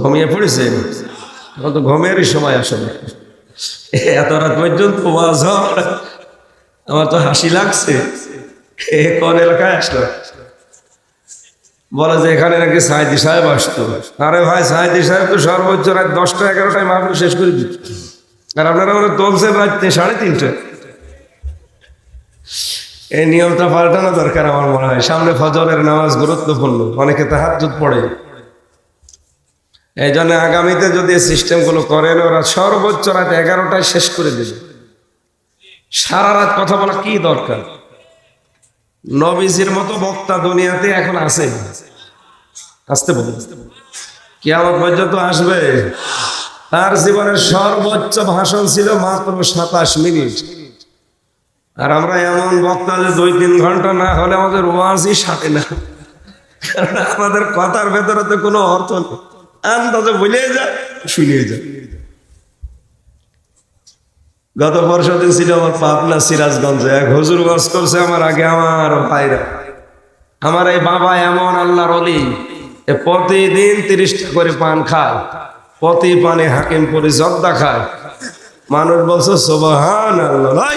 ঘুমিয়ে পড়েছে? এখন তো ঘুমেরই সময় আসলে। এত রাত পর্যন্ত আমার তো হাসি লাগছে। কোন এলাকায় আসলো? বলে যে এখানে নাকি সাইদি সাহেব আসতো। আরে ভাই, সাইদি সাহেব তো সর্বোচ্চ রাত দশটা, এগারোটায় মাহফিল শেষ করে দিত। আর আপনারা মানে তুলছেন রাত সাড়ে তিনটে। এই নিয়মটা পাল্টানো দরকার আমার মনে হয়। সামনে ফজরের নামাজ গুরুত্বপূর্ণ। অনেকে তাহাজ্জুদ পড়ে। এই জন্য আগামীতে যদি এই সিস্টেমগুলো করেন, ওরা সর্বোচ্চ রাত এগারোটায় শেষ করে দেবে। সারা রাত কথা বলা কি দরকার? নবীজির মতো বক্তা দুনিয়াতে এখন আছে। আসতে বলুন। কি আমার পর্যন্ত আসবে। তার জীবনের সর্বোচ্চ ভাষণ ছিল মাত্র সাতাশ মিনিট। আর আমরা এমন বক্তা যে দুই তিন ঘণ্টা না হলে আমাদের ওয়াজই সাথে না। কারণ আমাদের কথার ভেতরে তো কোনো অর্থ নেই। আন্দাজে বলে যা, শুনিয়ে যা। গত পরশু দিন ছিল আমার পাবনা সিরাজগঞ্জে, এক হজুর বাস করছে আমার আগে আমার ভাইরা। আমার এই বাবা এমন আল্লাহর অলি এ প্রতিদিন তিরিশটা করে পান খায় প্রতি পানে হাকিম পরি জর্দা খায়। মানুষ বলছে সোবাহান আল্লাহ ভাই।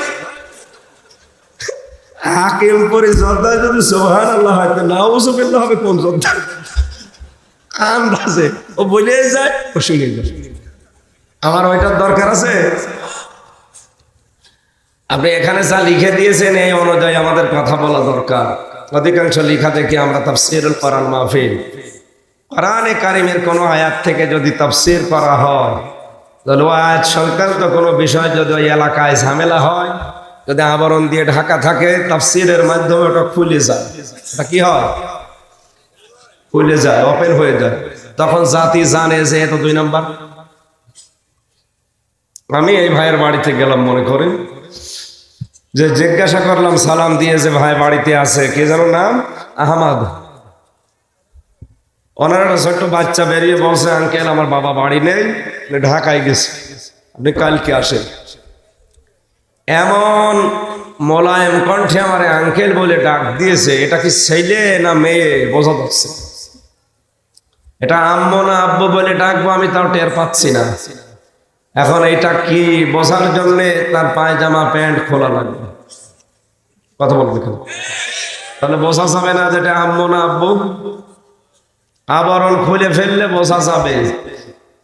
হাকিম পরি জর্দা যদি সোবাহান আল্লাহ হয়, তো নাউজুবিল্লাহ হবে কোন জর্দা আন্দাজে ও বলে যায়? ও শুনে যায়। আমার ওইটার দরকার আছে? আপনি এখানে যা লিখে দিয়েছেন, এই অনুযায়ী আমাদের কথা বলা দরকার। অধিকাংশ লিখা দেখি আমরা তাফসিরুল কোরআন মাহফিল। কোরআনে কারিমের কোনো আয়াত থেকে যদি তাফসির করা হয় আয়াত সংক্রান্ত কোনো বিষয় যদি ওই এলাকায় ঝামেলা হয়, যদি আবরণ দিয়ে ঢাকা থাকে, তাফসিরের মাধ্যমে ওটা খুলে যায়। কি হয়? খুলে যায় ওপেন হয়ে যায়। তখন জাতি জানে যে এত দুই নাম্বার। আমি এই ভাইয়ের বাড়িতে গেলাম, মনে করেন। যে জিজ্ঞাসা করলাম, সালাম দিয়ে যে ভাই বাড়িতে আছে, কে যেন নাম? আহমদ। ওনার একটা ছোট্ট বাচ্চা বেরিয়ে বলছে, আঙ্কেল, আমার বাবা বাড়ি নেই ঢাকায় গেছে আপনি কালকে আসেন। এমন মোলায়েম কণ্ঠে আমার আঙ্কেল বলে ডাক দিয়েছে, এটা কি ছেলে না মেয়ে? বোঝা যাচ্ছে এটা আম্মু না আব্বু বলে ডাকবো, আমি তাও টের পাচ্ছি না। এখন এটা কি বোঝার জন্য তার পায়জামা, প্যান্ট খোলা লাগবে? কথা বলবে কেন তাহলে বোঝা যাবে না যেটা আম্মু না আব্বু। আবরণ খুলে ফেললে বোঝা যাবে।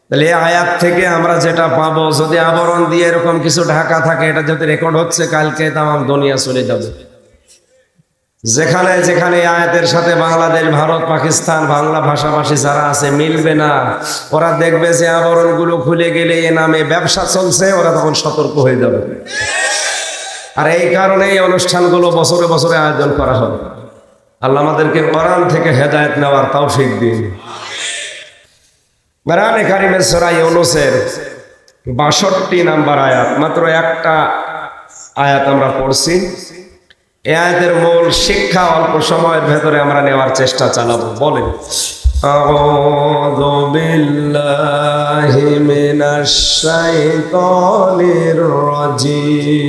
তাহলে আয়াত থেকে আমরা যেটা পাবো, যদি আবরণ দিয়ে এরকম কিছু ঢাকা থাকে, এটা যদি রেকর্ড হচ্ছে, কালকে তাম দুনিয়া চলে যাবে। যেখানে যেখানে আয়াতের সাথে বাংলাদেশ, ভারত, পাকিস্তান, বাংলা ভাষাভাষী যারা আছে, মিলবে না। ওরা দেখবে যে আবরণগুলো খুলে গেলে এ নামে ব্যবসা চলছে, ওরা তখন সতর্ক হয়ে যাবে। আর এই কারণে এই অনুষ্ঠানগুলো বছরে বছরে আয়োজন করা হবে আল্লাহ আমাদেরকে কোরআন থেকে হেদায়ত নেওয়ার তৌফিক দিন। কোরআনে কারিমের সরাই অনুসের বাষট্টি নাম্বার আয়াত, মাত্র একটা আয়াত আমরা পড়ছি। এ আয়াতের মূল শিক্ষা অল্প সময়ের ভেতরে আমরা নেওয়ার চেষ্টা চালাবো বলেন أعوذ بالله من الشيطان الرجيم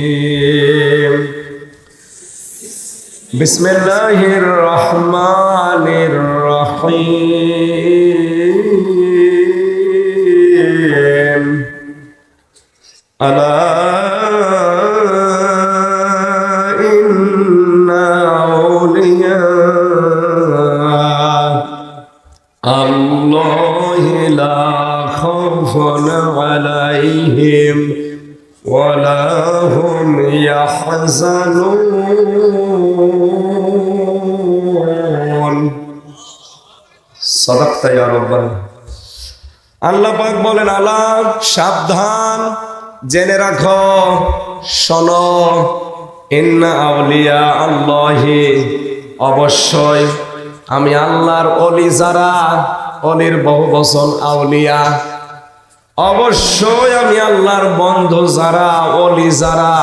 بسم الله الرحمن الرحيم ألا সদাক্তা আল্লাহ পাক বলেন আল্লাহ সাবধান, জেনে রাখ, শোন, ইন্না আউলিয়া আল্লাহি, অবশ্যই আমি আল্লাহর অলি যারা অলির বহু বচন আউলিয়া। অবশ্যই আমি আল্লাহর বন্ধু যারা অলি যারা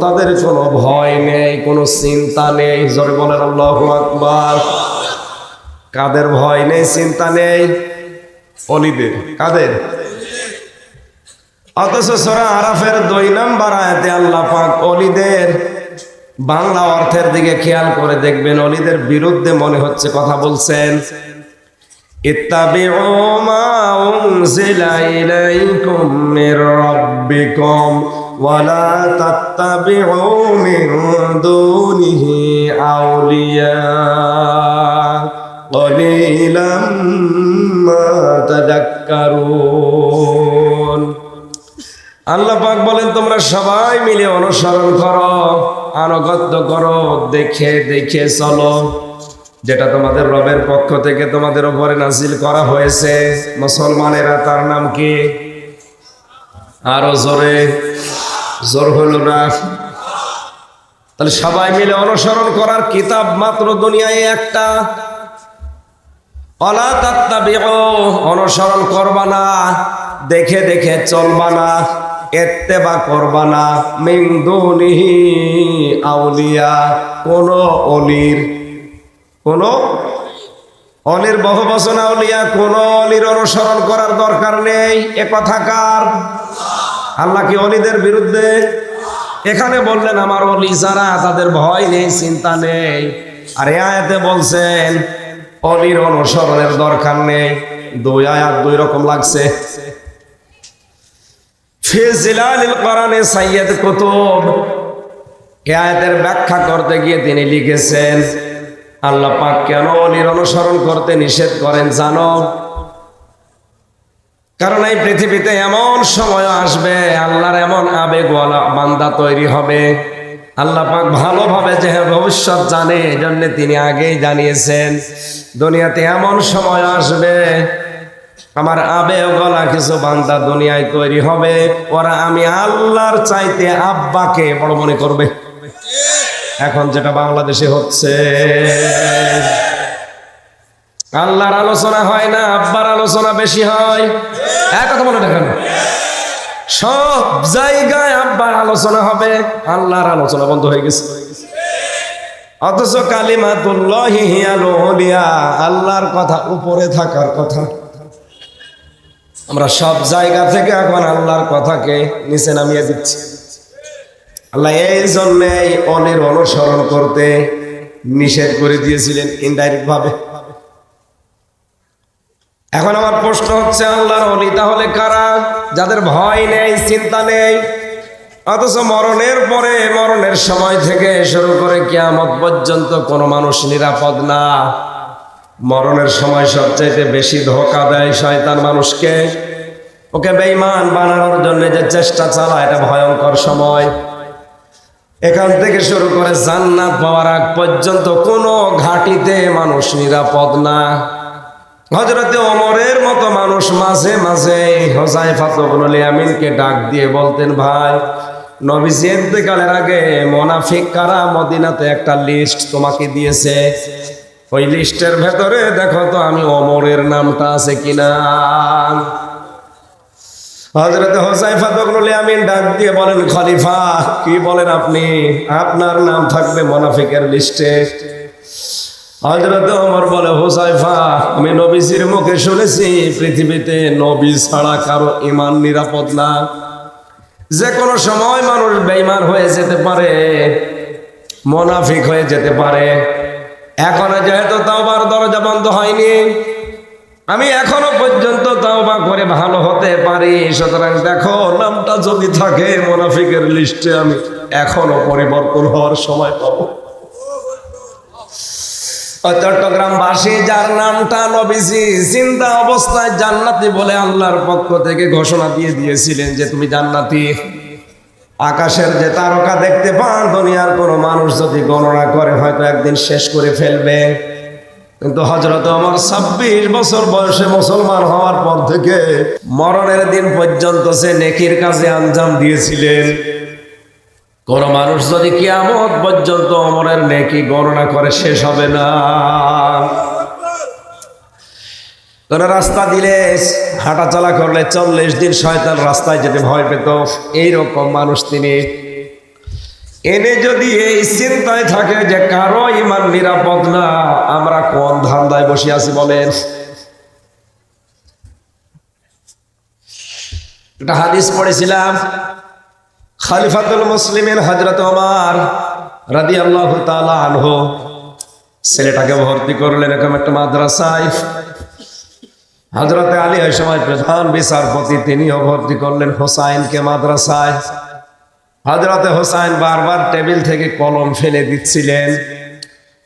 তাদের কোনো ভয় নেই, কোনো চিন্তা নেই। জোরে বলেন, আল্লাহু আকবার। কাদের ভয় নেই, চিন্তা নেই? অলিদের, কাদের? অথচ সরা আরাফের দুই নাম্বার আয়াতে আল্লাহ পাক অলিদের বাংলা অর্থের দিকে খেয়াল করে দেখবেন, অলিদের বিরুদ্ধে মনে হচ্ছে কথা বলছেন। اتبعوا ما أنزل إليكم من ربكم ولا تتبعوا من دونه أولياء قليلا ما تذكرون আল্লাহ পাক বলেন তোমরা সবাই মিলে অনুসরণ করো আনুগত্য করো দেখে দেখে চলো যেটা তোমাদের রবের পক্ষ থেকে তোমাদের উপরে নাজিল করা হয়েছে। মুসলমানেরা তার নাম কি? আরও জোরে, জোর হলো না? তাহলে সবাই মিলে অনুসরণ করার কিতাব মাত্র দুনিয়ায় একটা। অনুসরণ করবা না, দেখে দেখে চলবা না, এত্তেবা করবা না। মিন দুনিহি আউলিয়া, কোন অলির কোন অলির বহু বচন আউলিয়া কোন অলির অনুসরণ করার দরকার নেই। এ কথা কার? আল্লাহ কি অলিদের বিরুদ্ধে? এখানে বললেন, আমার অলি যারা, তাদের ভয় নেই, চিন্তা নেই। আর এ আয়াতে বলছেন, অলির অনুসরণের দরকার নেই। দুই আয়াত দুই রকম লাগছে। এ আয়াতের ব্যাখ্যা করতে গিয়ে তিনি লিখেছেন আল্লাহ পাক কেন অলির অনুসরণ করতে নিষেধ করেন জানো? কারণ এই পৃথিবীতে এমন সময় আসবে, আল্লাহর এমন আবেগওয়ালা বান্দা তৈরি হবে। আল্লাহ পাক ভালোভাবে যে ভবিষ্যৎ জানে, এজন্য তিনি আগেই জানিয়েছেন, দুনিয়াতে এমন সময় আসবে, আমার আবেগ গলা কিছু বান্দা দুনিয়ায় তৈরি হবে। ওরা আমি আল্লাহর চাইতে আব্বাকে বড় মনে করবে। এখন যেটা বাংলাদেশে হচ্ছে। আল্লাহর আলোচনা হয় না, আব্বার আলোচনা বেশি হয়। এক কথা মনে রাখেন সব জায়গায় আব্বার আলোচনা হবে, আল্লাহর আলোচনা বন্ধ হয়ে গেছে। অথচ কালিমাতুল্লাহি হিয়াল আল্লাহর কথা উপরে থাকার কথা। আমরা সব জায়গা থেকে এখন আল্লাহর কথাকে নিচে নামিয়ে দিচ্ছি। আল্লাহ এই জন্যেই অনের অনুসরণ করতে নিষেধ করে দিয়েছিলেন ইনডাইরেক্ট ভাবে। এখন আমার প্রশ্ন হচ্ছে, আল্লাহর অলি তাহলে কারা? যাদের ভয় নেই, চিন্তা নেই, অথচ মরণের পরে মরণের সময় থেকে শুরু করে কিয়ামত পর্যন্ত কোনো মানুষ নিরাপদ না। মরণের সময় সবচাইতে বেশি ধোকা দেয় শয়তান মানুষকে। ওকে বেঈমান বানানোর জন্য যে চেষ্টা চালায়, এটা ভয়ঙ্কর সময়। এখান থেকে শুরু করে জান্নাত পাওয়ার আগ পর্যন্ত কোনো ঘাটিতে মানুষ নিরাপদ না। হজরতে অমরের মতো মানুষ মাঝে মাঝে হোসাই ফাতবুল আমিনকে ডাক দিয়ে বলতেন, ভাই, নবীজি এতেকালের আগে মোনাফিক কারা মদিনাতে একটা লিস্ট তোমাকে দিয়েছে? ওই লিস্টের ভেতরে দেখো তো আমি অমরের নামটা আছে কিনা? হজরত হোসাইফা তখন আমিন ডাক দিয়ে বলেন, খলিফা, কি বলেন আপনি? আপনার নাম থাকবে মোনাফিকের লিস্টে। হজরত ওমর বলে হোসাইফা আমি নবীজির মুখে শুনেছি, পৃথিবীতে নবী ছাড়া কারও ইমান নিরাপদ না। যে কোনো সময় মানুষ বেইমান হয়ে যেতে পারে, মোনাফিক হয়ে যেতে পারে। এখনও যেহেতু তাও তাওবার দরজা বন্ধ হয়নি, আমি এখনও পর্যন্ত তাওবা করে ভালো হতে পারি। সুতরাং দেখো, নামটা যদি থাকে মোনাফিকের লিস্টে আমি এখনও পরিবর্তন হওয়ার সময় পাবো। চট্টগ্রামবাসী যার নামটা নবীজি জিন্দা অবস্থায় জান্নাতি বলে আল্লাহর পক্ষ থেকে ঘোষণা দিয়ে দিয়েছিলেন যে তুমি জান্নাতি। আকাশের যে তারকা দেখতে পান, দুনিয়ার কোনো মানুষ যদি গণনা করে, হয়তো একদিন শেষ করে ফেলবে। কিন্তু হজরত আমার ছাব্বিশ বছর বয়সে মুসলমান হওয়ার পর থেকে মরণের দিন পর্যন্ত সে নেকির কাজে আঞ্জাম দিয়েছিলেন। কোন মানুষ যদি কিয়ামত পর্যন্ত অমরের নেকি গণনা করে শেষ হবে না। কোন রাস্তা দিলে হাঁটা চলা করলে চল্লিশ দিন শয়তান রাস্তায় যেতে ভয় পেত। এইরকম মানুষ তিনি এনে যদি এই চিন্তায় থাকে যে কারও ইমান নিরাপদ না, আমরা কোন ধান্দায় বসে আছি বলেন? একটা হাদিস পড়েছিলাম। খালিফাতুল মুসলিমের হজরত আমার রাদি আল্লাহ তালা আনহ, ছেলেটাকে ভর্তি করলেন এরকম একটা মাদ্রাসায়। হজরতে আলী ওই সময় প্রধান বিচারপতি, তিনিও ভর্তি করলেন হোসাইনকে মাদ্রাসায়। হজরতে হোসাইন বারবার টেবিল থেকে কলম ফেলে দিচ্ছিলেন।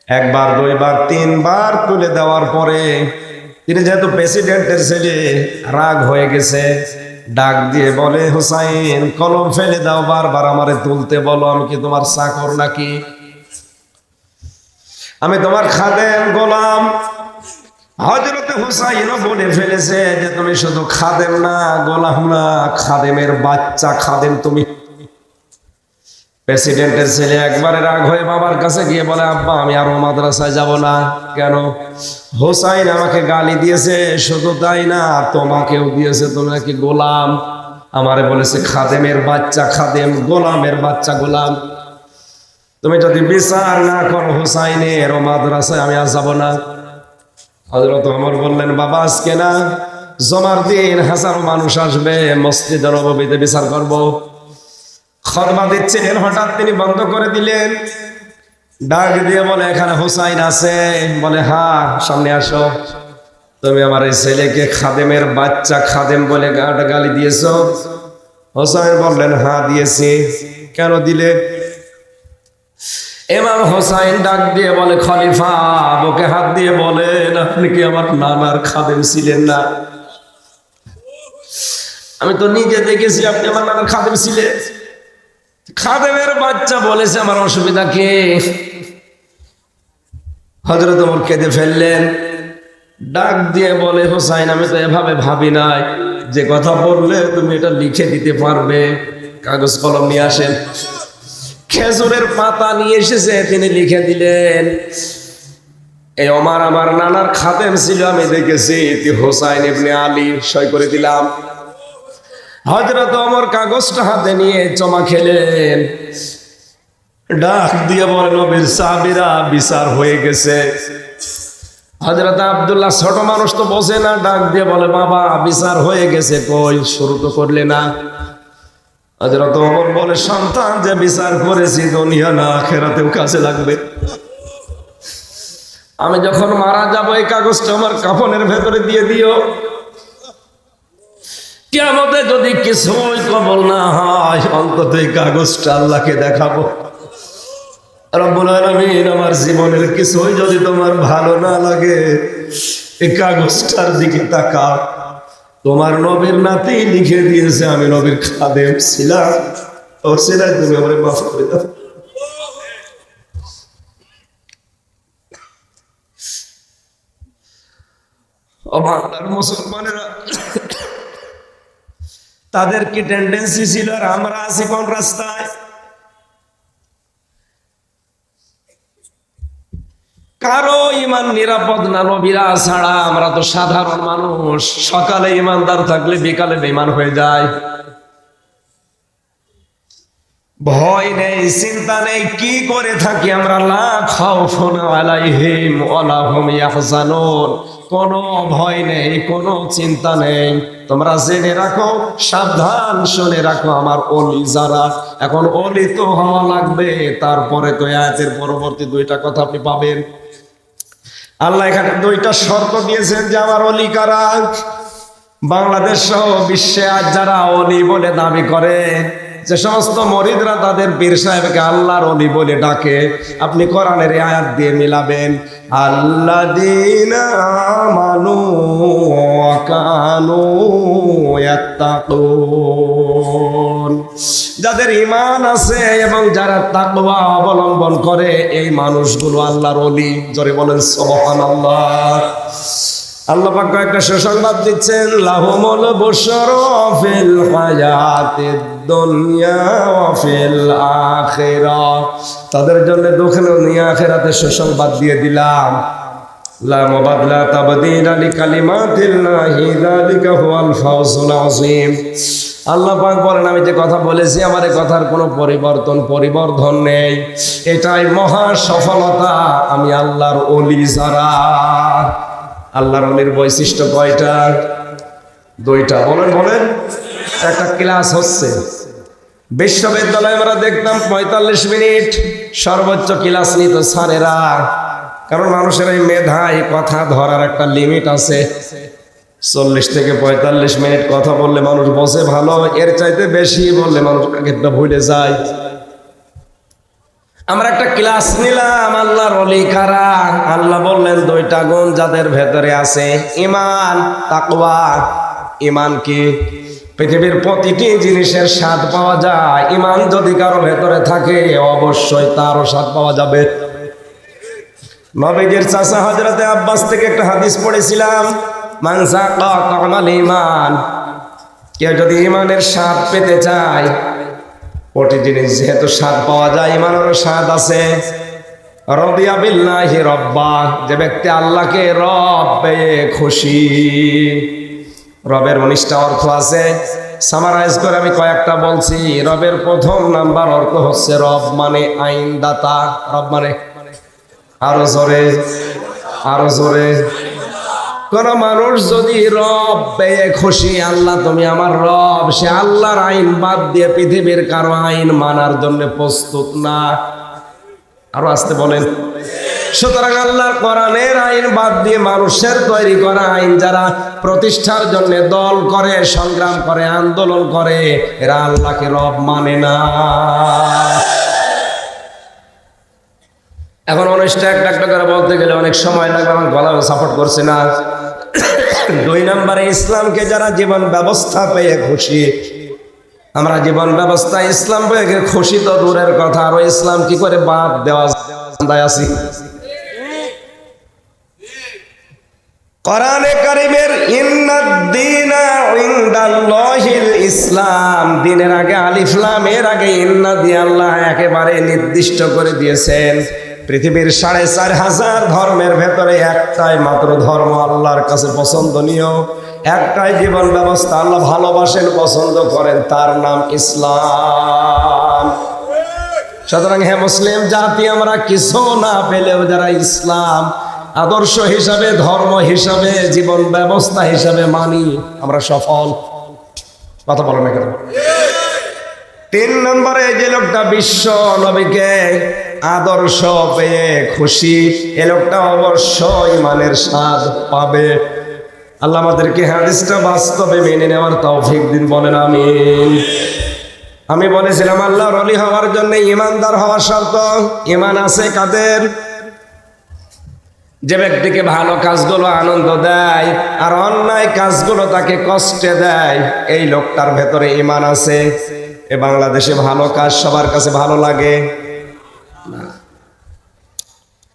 একবার, দুইবার, তিনবার তুলে দেওয়ার পরে তিনি যেহেতু প্রেসিডেন্টের ছেলে, রাগ হয়ে গেছে। ডাক দিয়ে বলে, হোসাইন, কলম ফেলে দাও, বারবার আমারে তুলতে বলো, আমি কি তোমার চাকর নাকি? আমি তোমার খাদেম গোলাম। হজরতে হুসাইনও বলে ফেলেছে যে, তুমি শুধু খাদেম না, গোলাম না, খাদেমের বাচ্চা, খাদেম তুমি প্রেসিডেন্টের ছেলে একবারে রাগ হয়ে বাবার কাছে গিয়ে বলে, আব্বা, আমি আরও মাদ্রাসায় যাব না। কেন? হোসাইন আমাকে গালি দিয়েছে, শুধু তাই না, তোমাকেও দিয়েছে, তুমি নাকি গোলাম। আমারে বলেছে, খাদেমের বাচ্চা, খাদেম, গোলামের বাচ্চা, গোলাম। তুমি যদি বিচার না করো হোসাইনের ও মাদ্রাসায়, আমি আর যাব না। হজরত অমর বললেন, বাবা, আজকে না, জমার দিন হাজারো মানুষ আসবে, মসজিদ নবীতে বিচার করব। খতবা দিচ্ছিলেন, হঠাৎ তিনি বন্ধ করে দিলেন। ডাক দিয়ে বলে, এখানে হুসাইন আছে। বলে, হা, সামনে আসো। তুমি আমার এই ছেলেকে খাদেমের বাচ্চা খাদেম বলে গাটা গালি দিয়েছ। হোসাইন বললেন, হা, দিয়েছি। কেন দিলে? এমাম হোসাইন ডাক দিয়ে বলে, খলিফা, বুকে হাত দিয়ে বলেন, আপনি কি আমার নানার খাদেম ছিলেন না? আমি তো নিজে দেখেছি আপনি আমার নানার খাদেম ছিলেন। খাদেমের বাচ্চা বলেছে, আমার অসুবিধা কে? হজরত ওমর কেঁদে ফেললেন। ডাক দিয়ে বলে, হোসাইন, আমি তো এভাবে ভাবি নাই যে কথা বললে তুমি এটা লিখে দিতে পারবে। কাগজ কলম নিয়ে আসেন। খেজুরের পাতা নিয়ে এসেছে, তিনি লিখে দিলেন, এই আমার আমার নানার খাদেম ছিল, আমি দেখেছি হোসাইন ইবনে আলী সই করে দিলাম। হজরত অমর কাগজটা হাতে নিয়ে জমা খেলেন। ডাক দিয়ে বলে, নবীর সাবিরা বিচার হয়ে গেছে। হজরত আবদুল্লাহ ছোট মানুষ তো বসে না, ডাক দিয়ে বলে, বাবা, বিচার হয়ে গেছে কই? শুরু তো করলে না। হজরত অমর বলে, সন্তান যে বিচার করেছি দুনিয়া না খেরাতেও কাছে লাগবে। আমি যখন মারা যাব, এই কাগজটা আমার কাফনের ভেতরে দিয়ে দিও। কেমতে যদি কিছুই কবল না হয়, অন্তত এই কাগজটা আল্লাহকে দেখাবো। আমার জীবনের কিছুই যদি তোমার ভালো না লাগে, এই কাগজটার দিকে তাকাও। তোমার নবীর নাতি লিখে দিয়েছে, আমি নবীর খাদেম ছিলাম। ও ছিলাম তুমি আমার মাফ করে দাও। মুসলমানেরা তাদের কি টেন্ডেন্সি ছিল আর আমরা আছি কোন রাস্তায়? কারও ইমান নিরাপদ না নবীরা ছাড়া, আমরা তো সাধারণ মানুষ। সকালে ইমানদার থাকলে বিকালে বেমান হয়ে যায়। ভয় নেই, চিন্তা নেই, কি করে থাকি আমরা? কোনো ভয় নেই, কোনো চিন্তা নেই। তোমরা জেনে রাখো, সাবধান শুনে রাখো আমার অলি যারা। এখন অলি তো হওয়া লাগবে, তারপরে তো আয়াতের পরবর্তী দুইটা কথা আপনি পাবেন। আল্লাহ এখানে দুইটা শর্ত দিয়েছেন যে আমার অলি কারা? বাংলাদেশ সহ বিশ্বে আজ যারা অলি বলে দাবি করে যে সমস্ত মরিদরা তাদের পীর সাহেবকে আল্লাহর অলি বলে ডাকে। আপনি কোরআনের আয়াত দিয়ে মিলাবেন আল্লাহ মানু কানু যাদের ইমান আছে এবং যারা তাকওয়া অবলম্বন করে, এই মানুষগুলো আল্লাহর অলি জোরে বলেন, সুবহানাল্লাহ। আল্লাহ পাক একটা সুসংবাদ দিচ্ছেন, লাহুমুল বুশরা ফিল দুনিয়া ওয়া ফিল আখিরাহ তাদের জন্য দুনিয়া আখিরাতে সুসংবাদ দিয়ে দিলাম। লা মুবাদলা তাবদীলা লিকালিমাতিল্লাহি, যালিকা হুয়াল ফাওজুল আযীম। আল্লাহ পাক বলেন, আমি যে কথা বলেছি, আমার কথার কোনো পরিবর্তন, পরিবর্ধন নেই। এটাই মহা সফলতা, আমি আল্লাহর অলি যারা। আল্লাহর অলির বৈশিষ্ট্য কয়টা? দুইটা। বলেন বলেন। একটা ক্লাস হচ্ছে। বিশ্ববিদ্যালয়ে আমরা দেখতাম পঁয়তাল্লিশ মিনিট, সর্বোচ্চ ক্লাস নিত স্যারেরা। কারণ মানুষের এই মেধায় কথা ধরার একটা লিমিট আছে। চল্লিশ থেকে পঁয়তাল্লিশ মিনিট কথা বললে মানুষ বসে ভালো, এর চাইতে বেশি বললে মানুষ একটা ভুলে যায়। আমরা একটা ক্লাস নিলাম, আল্লাহর কারা? আল্লাহ বললেন, দুইটা গুণ যাদের ভেতরে আছে ইমান তাকওয়া। ইমান কি? পৃথিবীর প্রতিটি জিনিসের স্বাদ পাওয়া যায়, ইমান যদি কারও ভেতরে থাকে, অবশ্যই তারও স্বাদ পাওয়া যাবে। নবীজির চাচা হজরতে আব্বাস থেকে একটা হাদিস পড়েছিলাম মানসা কামাল ইমান কেউ যদি ইমানের স্বাদ পেতে চায় প্রতি জিনিস যেহেতু স্বাদ পাওয়া যায় ইমানেরও স্বাদ আছে। রবিয়া বিল্লাহি রব্বা, যে ব্যক্তি আল্লাহকে রব পেয়ে খুশি। রবের উনিশটা অর্থ আছে। সামারাইজ করে আমি কয়েকটা বলছি। রবের প্রথম নাম্বার অর্থ হচ্ছে রব মানে আইনদাতা। রব মানে আরও জোরে আরও জোরে। কোন মানুষ যদি রব পেয়ে খুশি, আল্লাহ তুমি আমার রব। সে আল্লাহর আইন বাদ দিয়ে পৃথিবীর কারও আইন মানার জন্য প্রস্তুত না। আরও আসতে বলেন। সুতরাং আল্লাহর কোরআনের আইন বাদ দিয়ে মানুষের তৈরি করা আইন যারা প্রতিষ্ঠার জন্য দল করে, সংগ্রাম করে, আন্দোলন করে, এরা আল্লাহকে রব মানে না। এখন অনুষ্ঠান একটা একটা করে বলতে গেলে অনেক সময় লাগবে, আমার গলা সাপোর্ট করছে না। দুই নম্বরে, ইসলামকে যারা জীবন ব্যবস্থা পেয়ে খুশি, আমরা জীবন ব্যবস্থা ইসলাম পেয়ে খুশি তো দূরের কথা, আরও ইসলাম কি করে বাদ দেওয়া আছি কোরআনে কারিমের ইসলাম, দিনের আগে আলিফলাম এর আগে ইন্না দিয়ে আল্লাহ একেবারে নির্দিষ্ট করে দিয়েছেন। পৃথিবীর সাড়ে চার হাজার ধর্মের ভেতরে একটাই মাত্র ধর্ম আল্লাহর কাছে পছন্দনীয়। একটাই জীবন ব্যবস্থা আল্লাহ ভালোবাসেন, পছন্দ করেন, তার নাম ইসলাম। সুতরাং হ্যাঁ মুসলিম জাতি, আমরা কিছু না পেলেও যারা ইসলাম আদর্শ হিসাবে, ধর্ম হিসাবে, জীবন ব্যবস্থা হিসাবে মানি, আমরা সফল। কথা বলো না কেন? তিন নম্বরে যে লোকটা বিশ্ব নবীকে আদর্শ পেয়ে খুশি, এ লোকটা অবশ্যই মানের স্বাদ পাবে। আল্লাহ আমাদেরকে হাদিসটা বাস্তবে মেনে নেওয়ার তৌফিক দিন, বলেন আমিন। আমি বলেছিলাম, আল্লাহর অলি হওয়ার জন্য ইমানদার হওয়ার শর্ত। ইমান আছে কাদের? যে ব্যক্তিকে ভালো কাজগুলো আনন্দ দেয় আর অন্যায় কাজগুলো তাকে কষ্টে দেয়, এই লোকটার ভেতরে ইমান আছে। এ বাংলাদেশে ভালো কাজ সবার কাছে ভালো লাগে।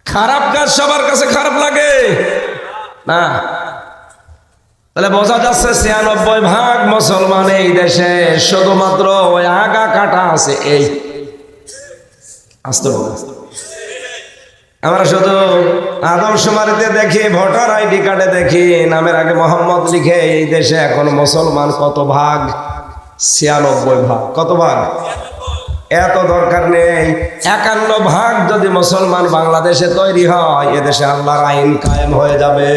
খারাপ কাজ সবার কাছে খারাপ লাগে। না। তাহলে বোঝা যাচ্ছে ছিয়ানব্বই ভাগ মুসলমান এই দেশে শুধুমাত্র ওই আগা কাটা আছে, এই। আসতে বলো। আমরা শুধু আদমশুমারিতে দেখি, ভোটার আইডি কার্ডে দেখি, নামের আগে মোহাম্মদ লিখে, এই দেশে এখন মুসলমান কত ভাগ? ছিয়ানব্বই ভাগ। কত ভাগ? এত দরকার নেই। একান্ন ভাগ যদি মুসলমান বাংলাদেশে তৈরি হয়, এদেশে আল্লাহর আইন কায়েম হয়ে যাবে।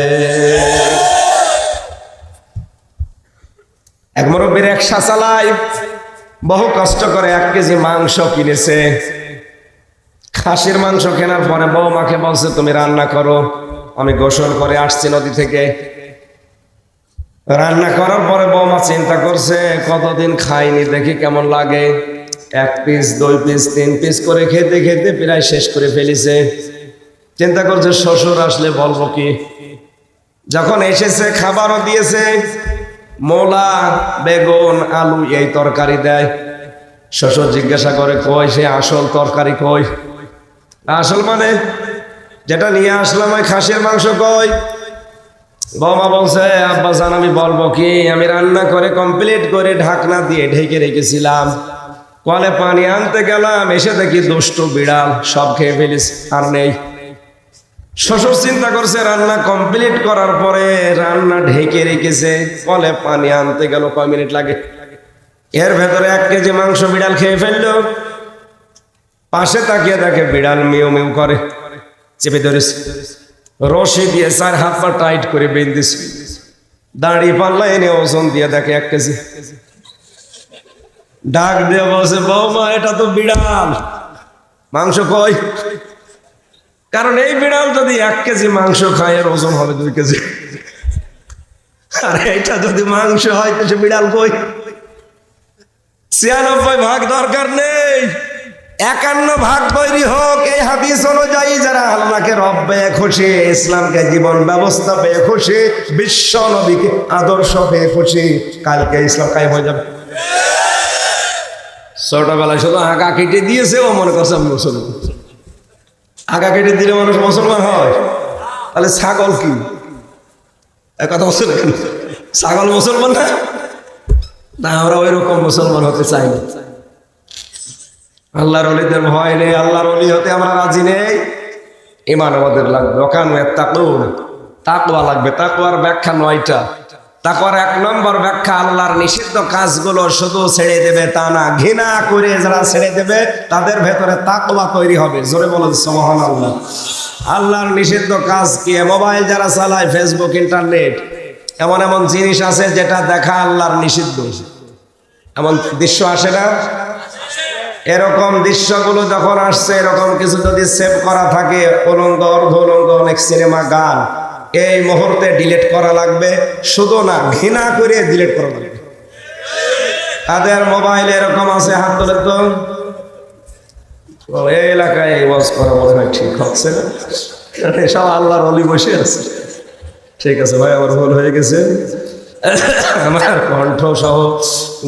এক মুরব্বীর একশা চালায় বহু কষ্ট করে এক কেজি মাংস কিনেছে। খাসির মাংস কেনার পরে বৌমাকে বলছে, তুমি রান্না করো। আমি গোসল করে আসছি নদী থেকে। রান্না করার পরে বৌমা চিন্তা করছে, কতদিন খাইনি, দেখি কেমন লাগে। এক পিস, দুই পিস, তিন পিস করে খেতে খেতে প্রায় শেষ করে ফেলিছে। চিন্তা করছে, শ্বশুর আসলে বলব কি? যখন এসেছে, খাবারও দিয়েছে। মোলা, বেগুন, আলু এই তরকারি দেয়। শ্বশুর জিজ্ঞাসা করে, কই, সে আসল তরকারি কই? আসল মানে যেটা নিয়ে আসলাম ওই খাসির মাংস কই? বাবা বলছে, আব্বা জান, আমি বলব কি, আমি রান্না করে কমপ্লিট করে ঢাকনা দিয়ে ঢেকে রেখেছিলাম। কলে পানি আনতে গেলাম, এসে দেখি দুষ্ট বিড়াল, সব খেয়ে ফেলিস আর নেই। শ্বশুর চিন্তা করছে, রান্না কমপ্লিট করার পরে রান্না ঢেকে রেখেছে, কলে পানি আনতে গেল কয় মিনিট লাগে। এর ভেতরে এক কেজি মাংস বিড়াল খেয়ে ফেলল। পাশে তাকিয়ে দেখে বিড়াল মিউ মিউ করে। চেপে ধরেছে। রশি দিয়ে চার হাত পা টাইট করে বেঁধেছে। দাঁড়ি পাল্লা এনে ওজন দিয়ে দেখে এক কেজি। ডাক দিয়ে বসে বৌমা, এটা তো বিড়াল। মাংস কই? কারণ এই বিড়াল যদি এক কেজি মাংস খায়, এর ওজন হবে দুই কেজি। আর, এটা যদি মাংস হয় তো সে বিড়াল কই? ছিয়ানব্বই ভাগ দরকার নেই। একান্ন ভাগ তৈরি হোক, এই হাদিস অনুযায়ী যারা আল্লাহকে রব পেয়ে খুশি, ইসলামকে জীবন ব্যবস্থা পেয়ে খুশি, বিশ্ব নবীকে আদর্শ পেয়ে খুশি, কালকে ইসলাম কায়ে হয়ে যাবে। ছোটবেলায় শুধু আগা কেটে দিয়েছে ও মনে করছে মুসলমান। আগা কেটে দিলে মানুষ মুসলমান হয়। তাহলে ছাগল কি? এক কথা বলছে না? ছাগল মুসলমান না? না, আমরা ওই রকম মুসলমান হতে চাই না। আল্লাহর অলিদের ভয় নেই, আল্লাহর অলি হতে আমরা রাজি নেই। ইমান আমাদের লাগবে। ওখান তাকুন তাকুয়া লাগবে। তাকুয়ার ব্যাখ্যা নয়টা। তাকুয়ার এক নম্বর ব্যাখ্যা আল্লাহর নিষিদ্ধ কাজগুলো শুধু ছেড়ে দেবে তা না, ঘৃণা করে যারা ছেড়ে দেবে, তাদের ভেতরে তাকুয়া তৈরি হবে। জোরে বলেন সোহান আল্লাহ আল্লাহর নিষিদ্ধ কাজ কি? মোবাইল যারা চালায়, ফেসবুক, ইন্টারনেট, এমন এমন জিনিস আছে যেটা দেখা আল্লাহর নিষিদ্ধ। এমন দৃশ্য আসে না? এরকম দৃশ্যগুলো যখন আসছে, এরকম কিছু যদি সেভ করা থাকে, উলঙ্গ অর্ধ উলঙ্গ অনেক সিনেমা গান, এই মুহূর্তে ডিলিট করা লাগবে। শুধু না, ঘৃণা করে ডিলিট করা লাগবে। তাদের মোবাইল এরকম আছে, হাত তোলে তো। এই এলাকায় ওয়াজ করা মনে হয় ঠিক হচ্ছে না। সব আল্লাহর অলি বসে আছে। ঠিক আছে ভাই, আমার ভুল হয়ে গেছে। আমার কণ্ঠ সহ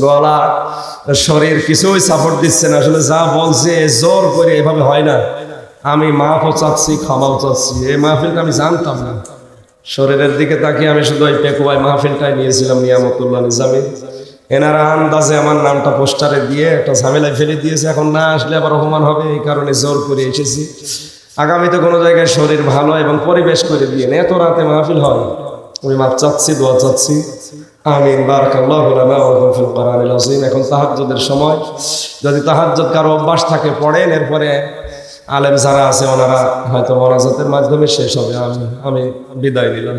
গলা, শরীর কিছুই সাপোর্ট দিচ্ছে না। আসলে যা বলছে জোর করে এভাবে হয় না। আমি মাফও চাচ্ছি, ক্ষমাও চাচ্ছি। এই মাহফিলটা আমি জানতাম না। শরীরের দিকে তাকিয়ে আমি শুধু ওই পেকুয়াই মাহফিলটাই নিয়েছিলাম, নিয়ামতুল্লাহ নিজামী। এনারা আন্দাজে আমার নামটা পোস্টারে দিয়ে একটা ঝামেলায় ফেলে দিয়েছে। এখন না আসলে আবার অপমান হবে, এই কারণে জোর করে এসেছি। আগামীতে কোনো জায়গায় শরীর ভালো এবং পরিবেশ করে দিয়ে এত রাতে মাহফিল হয়। আমি মাপ চাচ্ছি, দোয়া চাচ্ছি। আমিন, বারাকাল্লাহু লানা ওয়া লাকুম ফিল কোরআনিল আযীম। এখন তাহাজ্জুদের সময়। যদি তাহাজ্জুদ কারও অভ্যাস থাকে, পড়েন, এরপরে আলেম যারা আছে, ওনারা হয়তো মোনাজাতের মাধ্যমে শেষ হবে। আমি আমি বিদায় নিলাম।